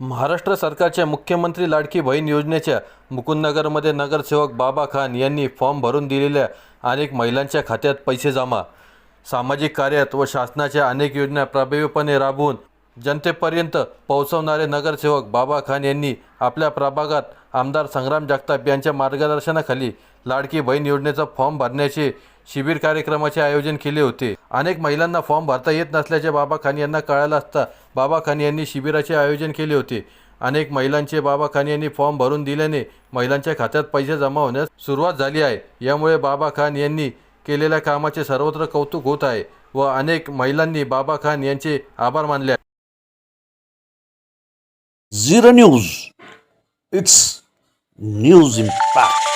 महाराष्ट्र सरकारच्या मुख्यमंत्री लाडकी बहीण योजनेच्या मुकुंदनगरमध्ये नगरसेवक बाबा खान यांनी फॉर्म भरून दिलेल्या अनेक महिलांच्या खात्यात पैसे जमा. सामाजिक कार्यात व शासनाच्या अनेक योजना प्रभावीपणे राबवून जनतेपर्यंत पोहोचवणारे नगरसेवक बाबा खान यांनी आपल्या प्रभागात आमदार संग्राम जगताप यांच्या मार्गदर्शनाखाली लाडकी बहीण योजनेचा फॉर्म भरण्याचे शिबिर कार्यक्रमाचे आयोजन केले होते. अनेक महिलांना फॉर्म भरता येत नसल्याचे बाबा खान यांना कळालं असता बाबा खान यांनी शिबिराचे आयोजन केले होते. अनेक महिलांचे बाबा खान यांनी फॉर्म भरून दिल्याने महिलांच्या खात्यात पैसे जमा होण्यास सुरुवात झाली आहे. यामुळे बाबा खान यांनी केलेल्या कामाचे सर्वत्र कौतुक होत आहे व अनेक महिलांनी बाबा खान यांचे आभार मानले zero news. It's news impact.